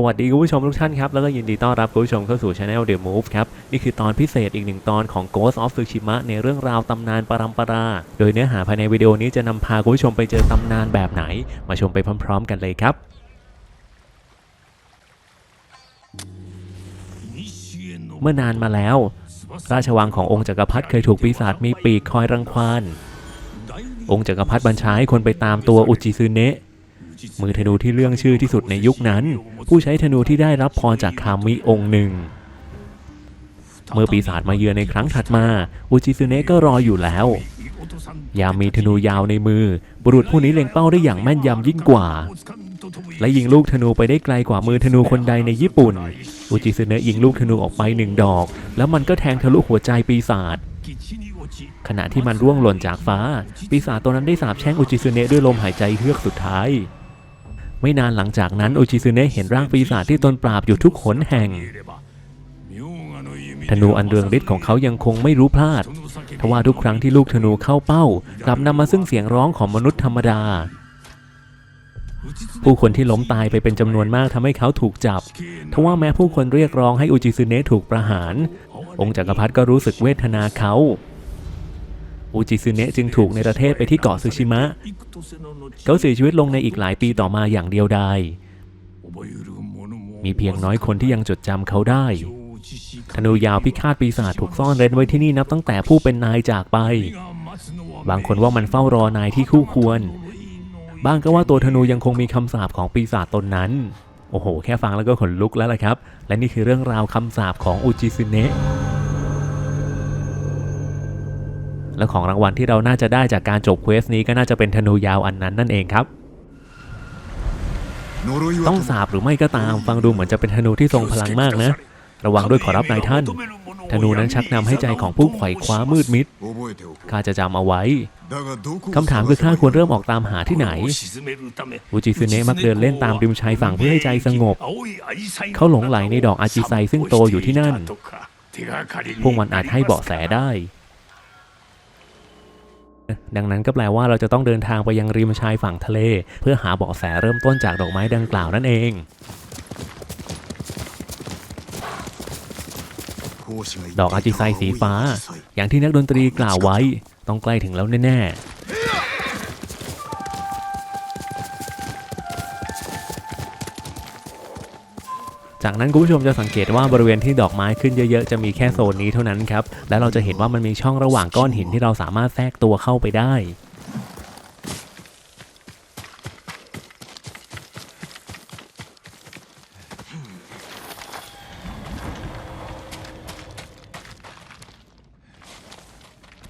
สวัสดีคุณผู้ชมทุกท่านครับ แล้วก็ยินดีต้อนรับคุณผู้ชมเข้าสู่ช anel The Move ครับ นี่คือตอนพิเศษอีกหนึ่งตอนของ Ghost of Tsushima ในเรื่องราวตำนานปรัมปรา โดยเนื้อหาภายในวิดีโอนี้จะนำพาคุณผู้ชมไปเจอตำนานแบบไหน มาชมไปพร้อม ๆ กันเลยครับเมื่อนานมาแล้ว ราชวังขององค์จักรพรรดิเคยถูกปีศาจมีปีกคอยรังควานองค์จักรพรรดิบัญชาให้คนไปตามตัวอุจิซึเนะ มือธนูที่เรื่องชื่อที่สุดในยุคนั้น ผู้ใช้ธนูที่ได้รับพรจากคามิองค์หนึ่ง เมื่อปีศาจมาเยือนในครั้งถัดมาอุจิซึเนะก็รออยู่แล้ว ยามมีธนูยาวในมือ บุรุษผู้นี้เล็งเป้าได้อย่างแม่นยำยิ่งกว่า และยิงลูกธนูไปได้ไกลกว่ามือธนูคนใดในญี่ปุ่น อุจิซึเนะยิงลูกธนูออกไปหนึ่งดอก แล้วมันก็แทงทะลุหัวใจปีศาจขณะที่มันร่วงหล่นจากฟ้า ปีศาจตัวนั้นได้สาบแช่งอุจิซึเนะด้วยลมหายใจเฮือกสุดท้าย ไม่นานหลังจากนั้นโอุจิซึเนะเห็นร่างปีศาจที่ตนปราบอยู่ทุกหนแห่ง ธนูอันเรืองฤทธิ์ของเขายังคงไม่รู้พลาดทว่าทุกครั้งที่ลูกธนูเข้าเป้ากลับนำมาซึ่งเสียงร้องของมนุษย์ธรรมดา ผู้คนที่ล้มตายไปเป็นจำนวนมากทำให้เขาถูกจับทว่าแม้ผู้คนเรียกร้องให้อุจิซึเนะถูกประหาร องค์จักรพรรดิก็รู้สึกเวทนาเขา อุจิซึเนะจึงถูกในประเทศไปที่เกาะซึชิมะ เขาเสียชีวิตลงในอีกหลายปีต่อมาอย่างเดียวดายมีเพียงน้อยคนที่ยังจดจำเขาได้ ธนูยาวพิฆาตปีศาจถูกซ่อนเร้นไว้ที่นี่นับตั้งแต่ผู้เป็นนายจากไป บางคนว่ามันเฝ้ารอนายที่คู่ควร บ้างก็ว่าตัวธนูยังคงมีคำสาปของปีศาจตนนั้น โอ้โห แค่ฟังแล้วก็ขนลุกแล้วล่ะครับ และนี่คือเรื่องราวคำสาปของอุจิซึเนะ และของรางวัลที่เราน่าจะได้จากการจบเควสนี้ก็น่าจะเป็นธนูยาวอันนั้นนั่นเองครับต้องสาบหรือไม่ก็ตามฟังดูเหมือนจะเป็นธนูที่ทรงพลังมากนะ ระวังด้วยขอรับนายท่าน ธนูนั้นชักนำให้ใจของผู้ไขว่คว้ามืดมิดข้าจะจำเอาไว้คำถามคือข้าควรเริ่มออกตามหาที่ไหนอุจิซึเนะมักเดินเล่นตามริมชายฝั่งเพื่อให้ใจสงบ เขาหลงไหลในดอกอาจิไซซึ่งโตอยู่ที่นั่น พวกมันอาจให้เบาะแสได้ ดังนั้นก็แปลว่าเราจะต้องเดินทางไปยังริมชายฝั่งทะเล เพื่อหาเบาะแสเริ่มต้นจากดอกไม้ดังกล่าวนั่นเอง ดอกอาจิไซสีฟ้า อย่างที่นักดนตรีกล่าวไว้ ต้องใกล้ถึงแล้วแน่ จากนั้นคุณผู้ชมจะสังเกตว่าบริเวณที่ดอกไม้ขึ้นเยอะๆ จะมีแค่โซนนี้เท่านั้นครับ และเราจะเห็นว่ามันมีช่องระหว่างก้อนหินที่เราสามารถแทรกตัวเข้าไปได้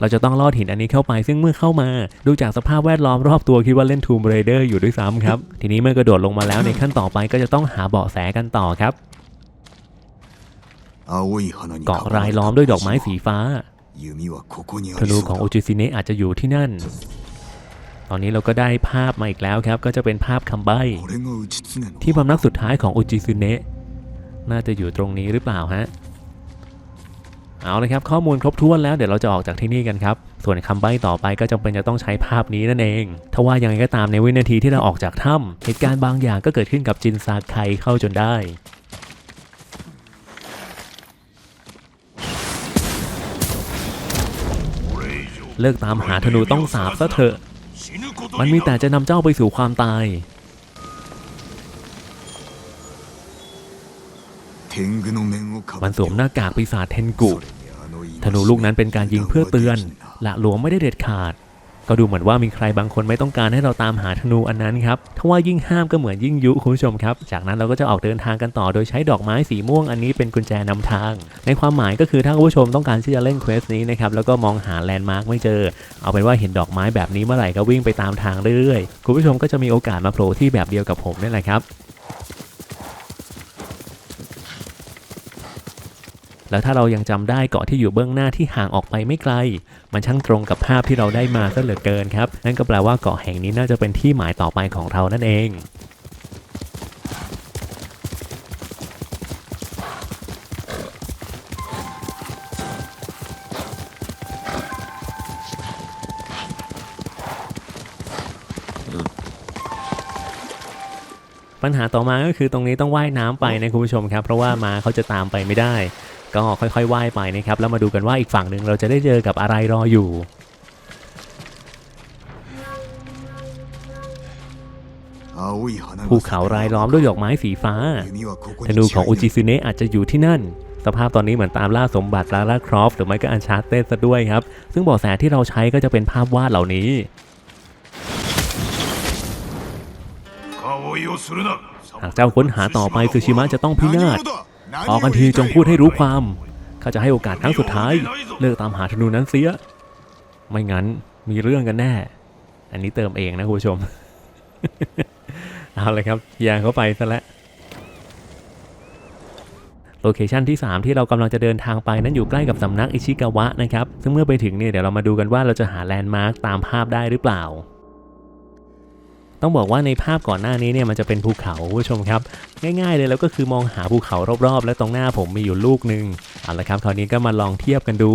เราจะต้องลอดหินอันนี้เข้าไป ซึ่งเมื่อเข้ามาดูจากสภาพแวดล้อมรอบตัวคิดว่าเล่น Tomb Raider อยู่ด้วยซ้ำครับทีนี้เมื่อกระโดดลงมาแล้วในขั้นต่อไปก็จะต้องหาเบาะแสกันต่อครับเกาะรายล้อมด้วยดอกไม้สีฟ้าธนูของโอจิซิเนะอาจจะอยู่ที่นั่น ตอนนี้เราก็ได้ภาพมาอีกแล้วครับ ก็จะเป็นภาพคำใบ้ที่พำนักสุดท้ายของโอจิซึเนะน่าจะอยู่ตรงนี้หรือเปล่าฮะ เอาเลยครับข้อมูลครบถ้วนแล้วเดี๋ยวเราจะออกจากที่นี่กันครับ ส่วนคำใบ้ต่อไปก็จำเป็นจะต้องใช้ภาพนี้นั่นเองทว่ายังไงก็ตามในวินาทีที่เราออกจากถ้ำเหตุการณ์บางอย่างก็เกิดขึ้นกับจินซาไคเข้าจนได้เลิกตามหาธนูต้องสาบซะเถอะ มันมีแต่จะนำเจ้าไปสู่ความตาย มันสวมหน้ากากปีศาจเทนกุ ธนูลูกนั้นเป็นการยิงเพื่อเตือน ละหลวมไม่ได้เด็ดขาด ก็ดูเหมือนว่ามีใครบางคนไม่ต้องการให้เราตามหาธนูอันนั้นครับถ้าว่ายิ่งห้ามก็เหมือนยิ่งยุคุณผู้ชมครับ จากนั้นเราก็จะออกเดินทางกันต่อโดยใช้ดอกไม้สีม่วงอันนี้เป็นกุญแจนำทาง ในความหมายก็คือถ้าคุณผู้ชมต้องการที่จะเล่นเควสนี้นะครับแล้วก็มองหาแลนด์มาร์กไม่เจอ เอาเป็นว่าเห็นดอกไม้แบบนี้เมื่อไหร่ก็วิ่งไปตามทางเรื่อยๆ คุณผู้ชมก็จะมีโอกาสมาโผล่ที่แบบเดียวกับผมนี่แหละครับ แล้วถ้าเรายังจำได้เกาะที่อยู่เบื้องหน้าที่ห่างออกไปไม่ไกล มันช่างตรงกับภาพที่เราได้มาซะเหลือเกินครับ นั่นก็แปลว่าเกาะแห่งนี้น่าจะเป็นที่หมายต่อไปของเรานั่นเองปัญหาต่อมาก็คือตรงนี้ต้องว่ายน้ำไปนะคุณผู้ชมครับ เพราะว่าม้าเขาจะตามไปไม่ได้ ก็ค่อยๆว่ายไปนะครับแล้วมาดูกันว่าอีกฝั่งหนึ่งเราจะได้เจอกับอะไรรออยู่ ภูเขารายล้อมด้วยดอกไม้สีฟ้าธนูของอุจิซึเนะอาจจะอยู่ที่นั่น สภาพตอนนี้เหมือนตามล่าสมบัติลาล่าครอฟหรือไม่ก็อันชาร์เตซะด้วยครับ ซึ่งเบาะแสที่เราใช้ก็จะเป็นภาพวาดเหล่านี้หากเจ้าค้นหาต่อไปซูชิมะจะต้องพินาศ ออกกันทีจงพูดให้รู้ความข้าจะให้โอกาสครั้งสุดท้าย เลิกตามหาธนูนั้นเสีย ไม่งั้นมีเรื่องกันแน่ อันนี้เติมเองนะคุณผู้ชม เอาเลยครับยางเข้าไปซะแล้วโลเคชันที่ 3 ที่เรากำลังจะเดินทางไปนั้นอยู่ใกล้กับสำนักอิชิกาวะนะครับ ซึ่งเมื่อไปถึงเนี่ยเดี๋ยวเรามาดูกันว่าเราจะหาแลนด์มาร์คตามภาพได้หรือเปล่า ต้องบอกว่าในภาพก่อนหน้านี้เนี่ยมันจะเป็นภูเขาคุณผู้ชมครับ ง่ายๆเลยแล้วก็คือมองหาภูเขารอบๆ และตรงหน้าผมมีอยู่ลูกหนึ่งเอาละครับคราวนี้ก็มาลองเทียบกันดู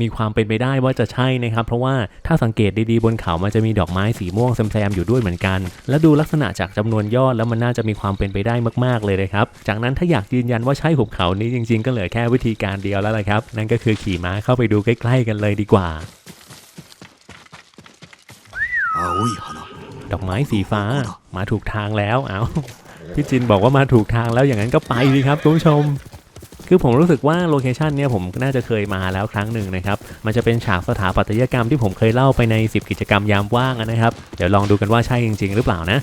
มีความเป็นไปได้ว่าจะใช่นะครับ เพราะว่าถ้าสังเกตดีๆบนเขามันจะมีดอกไม้สีม่วงแซมๆอยู่ด้วยเหมือนกัน และดูลักษณะจากจำนวนยอดแล้วมันน่าจะมีความเป็นไปได้มากๆเลยนะครับ จากนั้นถ้าอยากยืนยันว่าใช่หุบเขานี้จริง ๆ ก็เหลือแค่วิธีการเดียวแล้วละครับ นั่นก็คือขี่ม้าเข้าไปดูใกล้ ๆ กันเลยดีกว่า ดอกไม้สีฟ้ามาถูกทางแล้วเอาพี่จินบอกว่ามาถูกทางแล้วอย่างนั้นก็ไปสิครับคุณผู้ชม คือผมรู้สึกว่าโลเคชันเนี้ยผมน่าจะเคยมาแล้วครั้งหนึ่งนะครับ มันจะเป็นฉากสถาปัตยกรรมที่ผมเคยเล่าไปใน 10 กิจกรรมยามว่างนะครับ เดี๋ยวลองดูกันว่าใช่จริง ๆ หรือเปล่านะ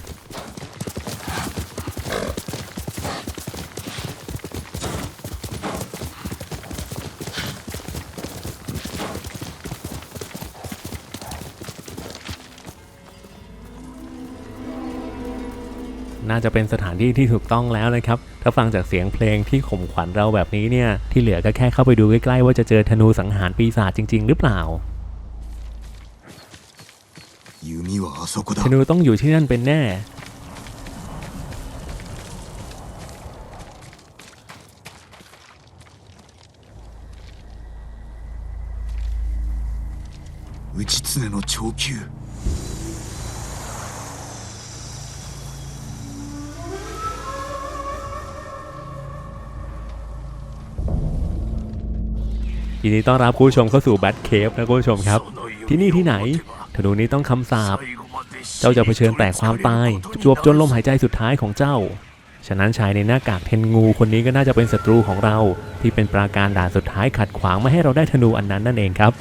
น่าจะเป็นสถานที่ที่ถูกต้องแล้วนะครับ ถ้าฟังจากเสียงเพลงที่ข่มขวัญเราแบบนี้เนี่ย ที่เหลือก็แค่เข้าไปดูใกล้ๆว่าจะเจอธนูสังหารปีศาจจริง ๆ หรือเปล่า ธนูต้องอยู่ที่นั่นเป็นแน่ 内常の長久 ยินดีต้อนรับคุณผู้ชมเข้าสู่แบทเคฟนะคุณผู้ชมครับ ที่นี่ที่ไหนธนูนี้ต้องคำสาปเจ้าจะเผชิญแต่ความตาย จวบจนลมหายใจสุดท้ายของเจ้า ฉะนั้นชายในหน้ากากเทนงูคนนี้ก็น่าจะเป็นศัตรูของเรา ที่เป็นปราการด่านสุดท้ายขัดขวางไม่ให้เราได้ธนูอันนั้นนั่นเองครับ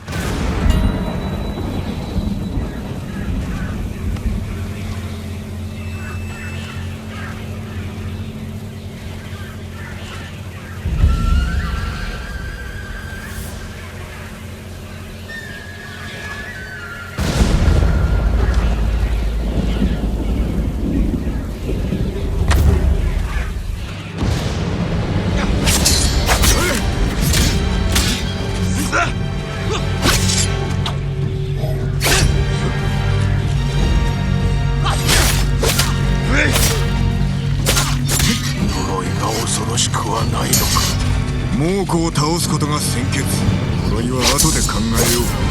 を倒すことが先決。呪いは後で考えよう。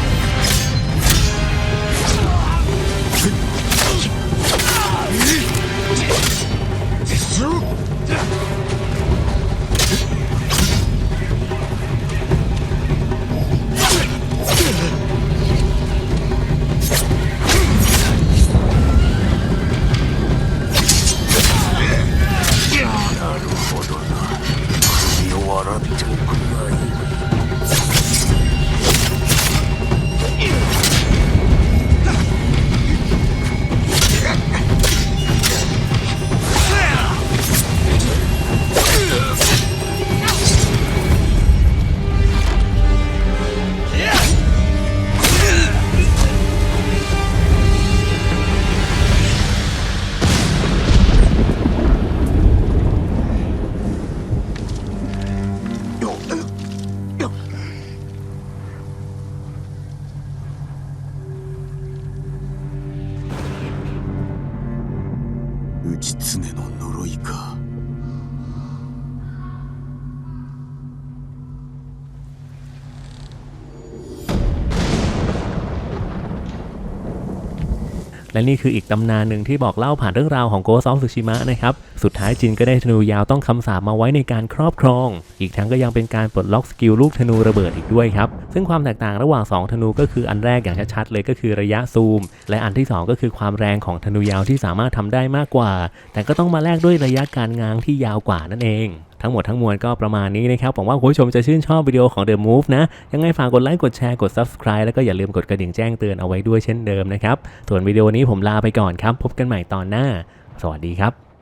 และนี่คืออีกตำนานหนึ่งที่บอกเล่าผ่านเรื่องราวของโกซอฟสุชิมะนะครับ สุดท้ายจินก็ได้ธนูยาวต้องคำสาปมาไว้ในการครอบครอง อีกทั้งก็ยังเป็นการปลดล็อกสกิลลูกธนูระเบิดอีกด้วยครับ ซึ่งความแตกต่างระหว่าง 2 ธนูก็คืออันแรกอย่างชัดๆเลยก็คือระยะซูม และอันที่ 2 ก็คือความแรงของธนูยาวที่สามารถทำได้มากกว่า แต่ก็ต้องมาแลกด้วยระยะการง้างที่ยาวกว่านั่นเอง ทั้งหมดทั้งมวลก็ประมาณนี้นะครับหวังว่าคุณผู้ชมจะชื่นชอบวิดีโอของ The Move นะ ยังไงฝากกดไลค์กดแชร์กด Subscribe แล้วก็อย่าลืมกดกระดิ่งแจ้งเตือนเอาไว้ด้วยเช่นเดิมนะครับส่วนวิดีโอนี้ผมลาไปก่อนครับ พบกันใหม่ตอนหน้า สวัสดีครับ